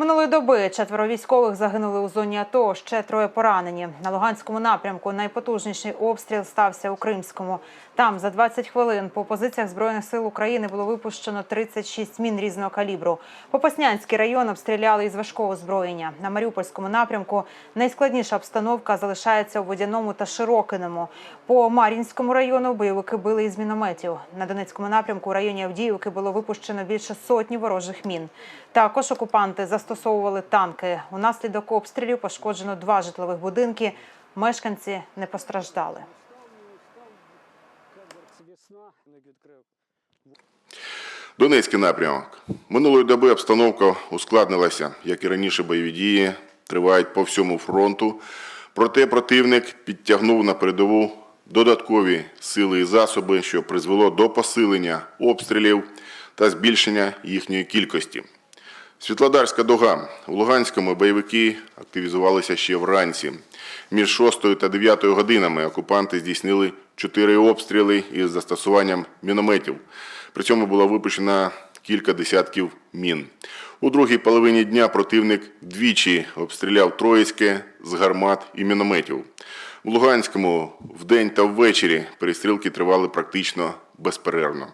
Минулої доби четверо військових загинули у зоні АТО, ще троє поранені. На Луганському напрямку найпотужніший обстріл стався у Кримському. Там за 20 хвилин по позиціях Збройних сил України було випущено 36 мін різного калібру. Попаснянський район обстріляли із важкого озброєння. На Маріупольському напрямку найскладніша обстановка залишається у Водяному та Широкиному. По Мар'їнському району бойовики били із мінометів. На Донецькому напрямку у районі Авдіївки було випущено більше сотні ворожих мін. Також окупанти застосовували танки. Унаслідок обстрілів пошкоджено два житлових будинки. Мешканці не постраждали. Донецький напрямок. Минулої доби обстановка ускладнилася, як і раніше бойові дії тривають по всьому фронту. Проте противник підтягнув на передову додаткові сили і засоби, що призвело до посилення обстрілів та збільшення їхньої кількості. Світлодарська дога. У Луганському бойовики активізувалися ще вранці. Між 6 та 9 годинами окупанти здійснили чотири обстріли із застосуванням мінометів. При цьому було випущено кілька десятків мін. У другій половині дня противник двічі обстріляв Троїцьке з гармат і мінометів. У Луганському вдень та ввечері перестрілки тривали практично безперервно.